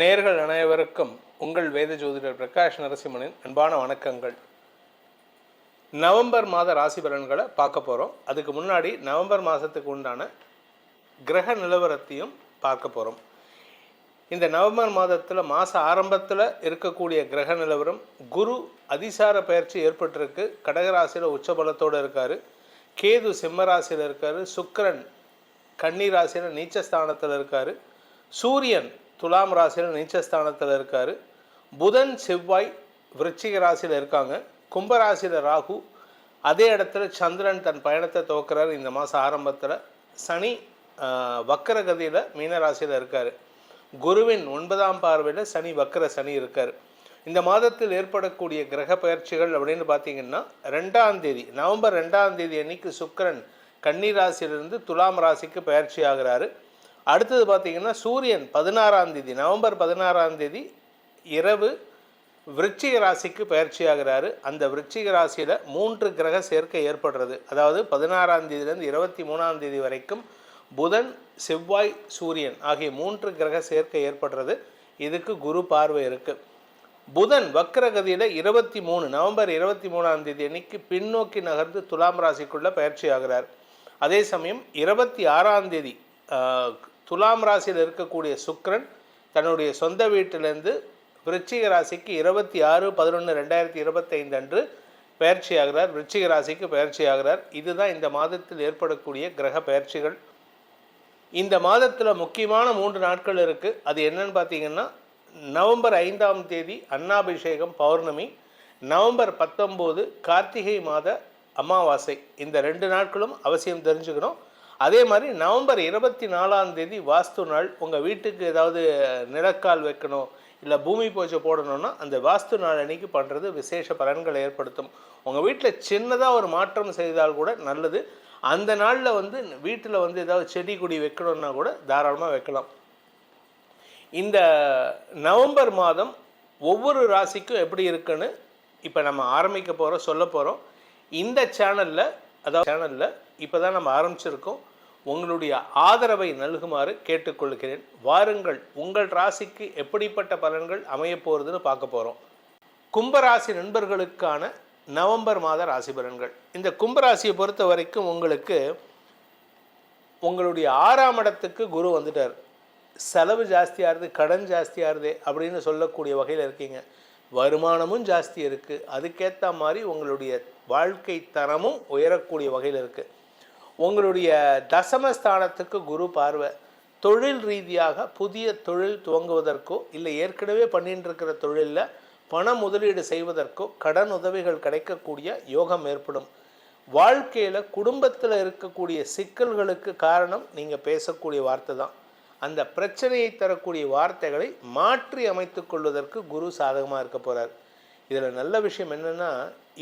நேர்கள் அனைவருக்கும் உங்கள் வேத ஜோதிடர் பிரகாஷ் நரசிம்மனின் அன்பான வணக்கங்கள். நவம்பர் மாத ராசி பலன்களை பார்க்க போகிறோம் அதுக்கு முன்னாடி நவம்பர் மாதத்துக்கு உண்டான கிரக நிலவரத்தையும் பார்க்க போகிறோம் இந்த நவம்பர் மாதத்தில் மாத ஆரம்பத்தில் இருக்கக்கூடிய கிரக நிலவரம் குரு அதிசார பயிற்சி ஏற்பட்டிருக்கு. கடகராசியில் உச்சபலத்தோடு இருக்கார். கேது சிம்மராசியில் இருக்கார். சுக்கிரன் கன்னி ராசியில் நீச்சஸ்தானத்தில் இருக்கார். சூரியன் துலாம் ராசியில் நீச்சஸ்தானத்தில் இருக்கார். புதன் செவ்வாய் விருச்சிக ராசியில் இருக்காங்க. கும்பராசியில் ராகு அதே இடத்துல சந்திரன் தன் பயணத்தை துவக்கிறார் இந்த மாதம் ஆரம்பத்தில். சனி வக்கரகதியில் மீனராசியில் இருக்கார். குருவின் ஒன்பதாம் பார்வையில் சனி வக்கர சனி இருக்கார். இந்த மாதத்தில் ஏற்படக்கூடிய கிரக பயிற்சிகள் அப்படின்னு பார்த்தீங்கன்னா ரெண்டாம் தேதி நவம்பர் ரெண்டாம் தேதி அன்னைக்கு சுக்கரன் கன்னி ராசியிலிருந்து துலாம் ராசிக்கு பயிற்சி ஆகிறாரு. அடுத்தது பார்த்தீங்கன்னா சூரியன் பதினாறாம் தேதி நவம்பர் பதினாறாம் தேதி இரவு விருச்சிக ராசிக்கு பயிற்சி ஆகிறாரு அந்த விருச்சிக ராசியில் மூன்று கிரக சேர்க்கை ஏற்படுறது. அதாவது பதினாறாம் தேதியிலேருந்து இருபத்தி மூணாம் தேதி வரைக்கும் புதன் செவ்வாய் சூரியன் ஆகிய மூன்று கிரக சேர்க்கை ஏற்படுறது. இதுக்கு குரு பார்வை இருக்குது புதன் வக்ரகதியில் இருபத்தி மூணு நவம்பர் இருபத்தி மூணாம் தேதி அன்னைக்கு பின்னோக்கி நகர்ந்து துலாம் ராசிக்குள்ளே பயிற்சி ஆகிறார் அதே சமயம் இருபத்தி ஆறாம் தேதி துலாம் ராசியில் இருக்கக்கூடிய சுக்ரன் தன்னுடைய சொந்த வீட்டிலேருந்து விருச்சிக ராசிக்கு இருபத்தி ஆறு பதினொன்று ரெண்டாயிரத்தி இருபத்தைந்து அன்று பயிற்சியாகிறார் விருச்சிக ராசிக்கு பயிற்சி ஆகிறார். இதுதான் இந்த மாதத்தில் ஏற்படக்கூடிய கிரக பயிற்சிகள். இந்த மாதத்தில் முக்கியமான மூன்று நாட்கள் இருக்குது அது என்னன்னு பார்த்தீங்கன்னா நவம்பர் ஐந்தாம் தேதி அன்னாபிஷேகம் பௌர்ணமி நவம்பர் பத்தொம்போது கார்த்திகை மாத அமாவாசை. இந்த ரெண்டு நாட்களும் அவசியம் தெரிஞ்சுக்கணும். அதே மாதிரி நவம்பர் இருபத்தி நாலாம் தேதி வாஸ்து நாள் உங்கள் வீட்டுக்கு ஏதாவது நிலக்கால் வைக்கணும் இல்லை பூமி பூஜை போடணும்னா அந்த வாஸ்து நாள் அன்னைக்கு பண்ணுறது விசேஷ பலன்களை ஏற்படுத்தும். உங்கள் வீட்டில் சின்னதாக ஒரு மாற்றம் செய்தால் கூட நல்லது. அந்த நாளில் வந்து வீட்டில் வந்து ஏதாவது செடி கொடி வைக்கணும்னா கூட தாராளமாக வைக்கலாம். இந்த நவம்பர் மாதம் ஒவ்வொரு ராசிக்கும் எப்படி இருக்குன்னு இப்போ நம்ம ஆரம்பிக்க போகிறோம் சொல்ல போகிறோம் இந்த சேனலில் அதாவது சேனலில் இப்போ தான் நம்ம ஆரம்பிச்சிருக்கோம். உங்களுடைய ஆதரவை நல்குமாறு கேட்டுக்கொள்கிறேன். வாருங்கள் உங்கள் ராசிக்கு எப்படிப்பட்ட பலன்கள் அமையப் போகிறதுன்னு பார்க்க போகிறோம் கும்பராசி நண்பர்களுக்கான நவம்பர் மாத ராசி பலன்கள். இந்த கும்பராசியை பொறுத்த வரைக்கும் உங்களுக்கு உங்களுடைய ஆறாம் இடத்துக்கு குரு வந்துட்டார். செலவு ஜாஸ்தியாகுது கடன் ஜாஸ்தியாகுது அப்படின்னு சொல்லக்கூடிய வகையில் இருக்கீங்க. வருமானமும் ஜாஸ்தி இருக்குது அதுக்கேற்ற மாதிரி உங்களுடைய வாழ்க்கை தரமும் உயரக்கூடிய வகையில் இருக்குது உங்களுடைய தசமஸ்தானத்துக்கு குரு பார்வை. தொழில் ரீதியாக புதிய தொழில் துவங்குவதற்கோ இல்லை ஏற்கனவே பண்ணிட்டு இருக்கிற தொழிலில் பண முதலீடு செய்வதற்கோ கடன் உதவிகள் கிடைக்கக்கூடிய யோகம் ஏற்படும். வாழ்க்கையில் குடும்பத்தில் இருக்கக்கூடிய சிக்கல்களுக்கு காரணம் நீங்கள் பேசக்கூடிய வார்த்தை தான். அந்த பிரச்சனையை தரக்கூடிய வார்த்தைகளை மாற்றி அமைத்து கொள்வதற்கு குரு சாதகமாக இருக்க போகிறார் இதில் நல்ல விஷயம் என்னென்னா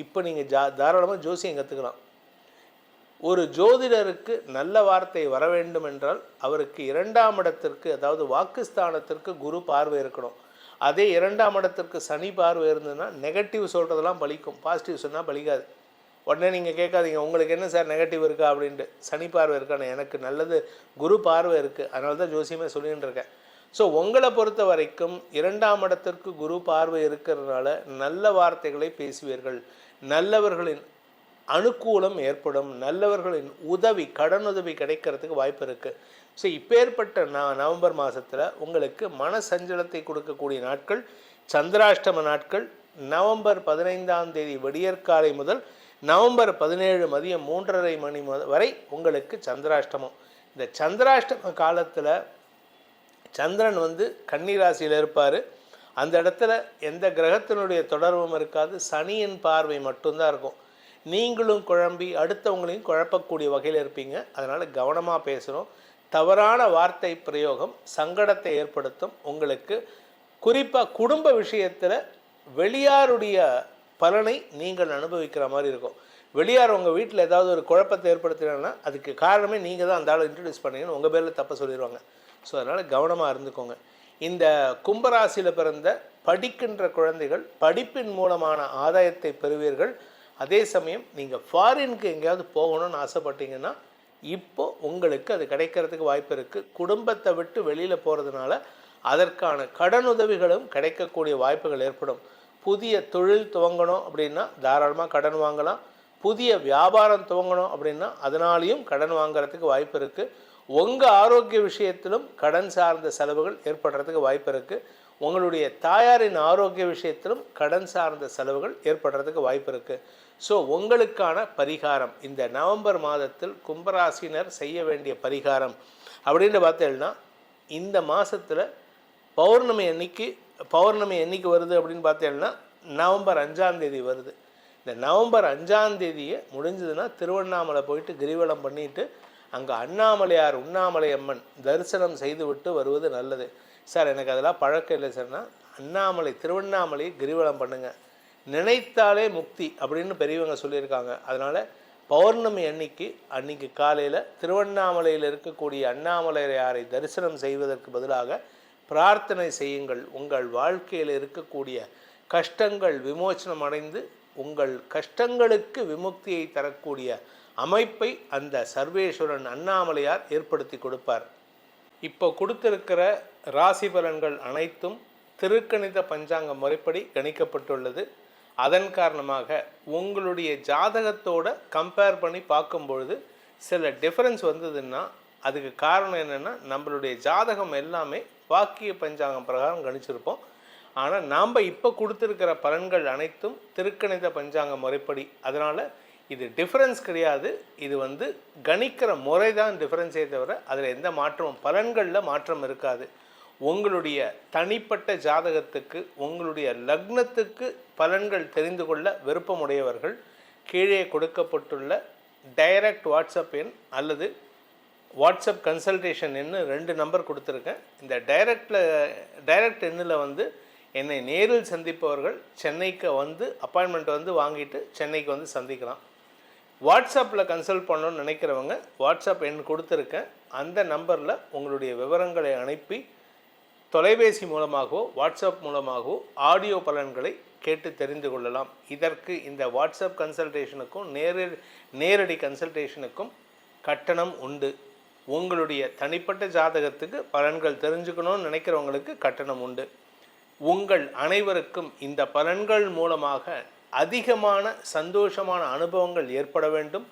இப்போ நீங்கள் ஜா தாராளமாக ஜோசியம் கற்றுக்கலாம் ஒரு ஜோதிடருக்கு நல்ல வார்த்தை வர வேண்டும் என்றால் அவருக்கு இரண்டாம் இடத்திற்கு அதாவது வாக்குஸ்தானத்திற்கு குரு பார்வை இருக்கணும். அதே இரண்டாம் இடத்திற்கு சனி பார்வை இருந்ததுன்னா நெகட்டிவ் சொல்கிறதெல்லாம் பலிக்கும். பாசிட்டிவ் சொன்னால் பலிக்காது. உடனே நீங்கள் கேட்காதீங்க உங்களுக்கு என்ன சார் நெகட்டிவ் இருக்கா? அப்படின்ட்டு. சனி பார்வை இருக்கானே எனக்கு நல்லது குரு பார்வை இருக்குது அதனால தான் ஜோசியமே சொல்லிகிட்டு இருக்கேன். ஸோ உங்களை பொறுத்த வரைக்கும் இரண்டாம் இடத்திற்கு குரு பார்வை இருக்கிறதுனால நல்ல வார்த்தைகளை பேசுவீர்கள். நல்லவர்களின் அனுகூலம் ஏற்படும் நல்லவர்களின் உதவி கடனுதவி கிடைக்கிறதுக்கு வாய்ப்பு இருக்குது ஸோ இப்பேற்பட்ட ந நவம்பர் மாதத்தில் உங்களுக்கு மன சஞ்சலத்தை கொடுக்கக்கூடிய நாட்கள் சந்திராஷ்டம நாட்கள் நவம்பர் பதினைந்தாம் தேதி விடியற்காலை முதல் நவம்பர் பதினேழு மதியம் மூன்றரை மணி வரை உங்களுக்கு சந்திராஷ்டமம். இந்த சந்திராஷ்டம காலத்தில் சந்திரன் வந்து கன்னிராசியில் இருப்பார். அந்த இடத்துல எந்த கிரகத்தினுடைய தொடர்பும் இருக்காது. சனியின் பார்வை மட்டும்தான் இருக்கும். நீங்களும் குழம்பி அடுத்தவங்களையும் குழப்பக்கூடிய வகையில் இருப்பீங்க. அதனால் கவனமாக பேசுகிறோம் தவறான வார்த்தை பிரயோகம் சங்கடத்தை ஏற்படுத்தும். உங்களுக்கு குறிப்பாக குடும்ப விஷயத்தில் வெளியாருடைய பலனை நீங்கள் அனுபவிக்கிற மாதிரி இருக்கும். வெளியார் உங்கள் வீட்டில் ஏதாவது ஒரு குழப்பத்தை ஏற்படுத்தினா அதுக்கு காரணமே நீங்கள் தான் அந்த ஆளை இன்ட்ரடியூஸ் பண்ணீங்கன்னு உங்கள் பேரில் தப்ப சொல்லிடுவாங்க ஸோ அதனால் கவனமாக இருந்துக்கோங்க. இந்த கும்பராசியில் பிறந்த படிக்கின்ற குழந்தைகள் படிப்பின் மூலமான ஆதாயத்தை பெறுவீர்கள். அதே சமயம் நீங்கள் ஃபாரினுக்கு எங்கேயாவது போகணும்னு ஆசைப்பட்டீங்கன்னா இப்போ உங்களுக்கு அது கிடைக்கிறதுக்கு வாய்ப்பு இருக்குது குடும்பத்தை விட்டு வெளியில் போகிறதுனால அதற்கான கடனுதவிகளும் கிடைக்கக்கூடிய வாய்ப்புகள் ஏற்படும். புதிய தொழில் துவங்கணும் அப்படின்னா தாராளமாக கடன் வாங்கலாம். புதிய வியாபாரம் துவங்கணும் அப்படின்னா அதனாலையும் கடன் வாங்குறதுக்கு வாய்ப்பு இருக்குது உங்கள் ஆரோக்கிய விஷயத்திலும் கடன் சார்ந்த செலவுகள் ஏற்படுறதுக்கு வாய்ப்பு இருக்குது உங்களுடைய தாயாரின் ஆரோக்கிய விஷயத்திலும் கடன் சார்ந்த செலவுகள் ஏற்படுறதுக்கு வாய்ப்பு இருக்குது ஸோ உங்களுக்கான பரிகாரம் இந்த நவம்பர் மாதத்தில் கும்பராசினர் செய்ய வேண்டிய பரிகாரம் அப்படின்னு பார்த்தேன்னா இந்த மாதத்தில் பௌர்ணமி அன்னைக்கு பௌர்ணமி அன்னைக்கு வருது அப்படின்னு பார்த்தேன்னா நவம்பர் அஞ்சாந்தேதி வருது. இந்த நவம்பர் அஞ்சாம் தேதியை முடிஞ்சதுன்னா திருவண்ணாமலை போயிட்டு கிரிவலம் பண்ணிவிட்டு அங்கே அண்ணாமலையார் உண்ணாமலை அம்மன் தரிசனம் செய்துவிட்டு வருவது நல்லது. சார் எனக்கு அதெல்லாம் பழக்கம் இல்லை சார்னா அண்ணாமலை திருவண்ணாமலை கிரிவலம் பண்ணுங்கள் நினைத்தாலே முக்தி அப்படின்னு பெரியவங்க சொல்லியிருக்காங்க. அதனால் பௌர்ணமி அன்னைக்கு அன்னைக்கு காலையில் திருவண்ணாமலையில் இருக்கக்கூடிய அண்ணாமலையாரை தரிசனம் செய்வதற்கு பதிலாக பிரார்த்தனை செய்யுங்கள். உங்கள் வாழ்க்கையில் இருக்கக்கூடிய கஷ்டங்கள் விமோச்சனம் அடைந்து உங்கள் கஷ்டங்களுக்கு விமுக்தியை தரக்கூடிய அமைப்பை அந்த சர்வேஸ்வரன் அண்ணாமலையார் ஏற்படுத்தி கொடுப்பார். இப்போ கொடுத்திருக்கிற ராசி பலன்கள் அனைத்தும் திருக்கணித பஞ்சாங்க முறைப்படி கணிக்கப்பட்டுள்ளது. அதன் காரணமாக உங்களுடைய ஜாதகத்தோட கம்பேர் பண்ணி பார்க்கும் பொழுது சில டிஃப்ரென்ஸ் வந்ததுன்னா அதுக்கு காரணம் என்னென்னா நம்மளுடைய ஜாதகம் எல்லாமே வாக்கிய பஞ்சாங்கம் பிரகாரம் கணிச்சிருப்போம். ஆனால் நாம் இப்போ கொடுத்துருக்கிற பலன்கள் அனைத்தும் திருக்கணித பஞ்சாங்க முறைப்படி. அதனால் இது டிஃப்ரென்ஸ் கிடையாது. இது வந்து கணிக்கிற முறை தான் டிஃப்ரென்ஸே தவிர அதில் எந்த மாற்றமும் பலன்களில் மாற்றம் இருக்காது. உங்களுடைய தனிப்பட்ட ஜாதகத்துக்கு உங்களுடைய லக்னத்துக்கு பலன்கள் தெரிந்து கொள்ள விருப்பமுடையவர்கள் கீழே கொடுக்கப்பட்டுள்ள டைரக்ட் வாட்ஸ்அப் எண் அல்லது வாட்ஸ்அப் கன்சல்டேஷன் எண்ணு ரெண்டு நம்பர் கொடுத்துருக்கேன். இந்த டைரக்டில் டைரக்ட் எண்ணில் வந்து என்னை நேரில் சந்திப்பவர்கள் சென்னைக்கு வந்து அப்பாயின்மெண்ட் வந்து வாங்கிட்டு சென்னைக்கு வந்து சந்திக்கலாம். வாட்ஸ்அப்பில் கன்சல்ட் பண்ணணும்னு நினைக்கிறவங்க வாட்ஸ்அப் எண் கொடுத்துருக்கேன் அந்த நம்பரில் உங்களுடைய விவரங்களை அனுப்பி தொலைபேசி மூலமாகவோ வாட்ஸ்அப் மூலமாகவோ ஆடியோ பலன்களை கேட்டு தெரிந்து கொள்ளலாம். இதற்கு இந்த வாட்ஸ்அப் கன்சல்டேஷனுக்கும் நேரடி நேரடி கன்சல்டேஷனுக்கும் கட்டணம் உண்டு. உங்களுடைய தனிப்பட்ட ஜாதகத்துக்கு பலன்கள் தெரிஞ்சுக்கணும்னு நினைக்கிறவங்களுக்கு கட்டணம் உண்டு. உங்கள் அனைவருக்கும் இந்த பலன்கள் மூலமாக அதிகமான சந்தோஷமான அனுபவங்கள் ஏற்பட வேண்டும்.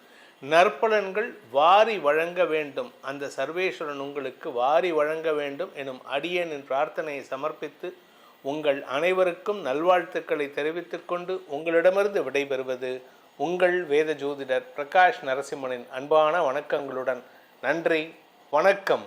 நற்பலன்கள் வாரி வழங்க வேண்டும். அந்த சர்வேஸ்வரன் உங்களுக்கு வாரி வழங்க வேண்டும் எனும் அடியனின் பிரார்த்தனையை சமர்ப்பித்து உங்கள் அனைவருக்கும் நல்வாழ்த்துக்களை தெரிவித்துக் கொண்டு உங்களிடமிருந்து விடைபெறுவது உங்கள் வேத ஜோதிடர் பிரகாஷ் நரசிம்மனின் அன்பான வணக்கங்களுடன். நன்றி வணக்கம்.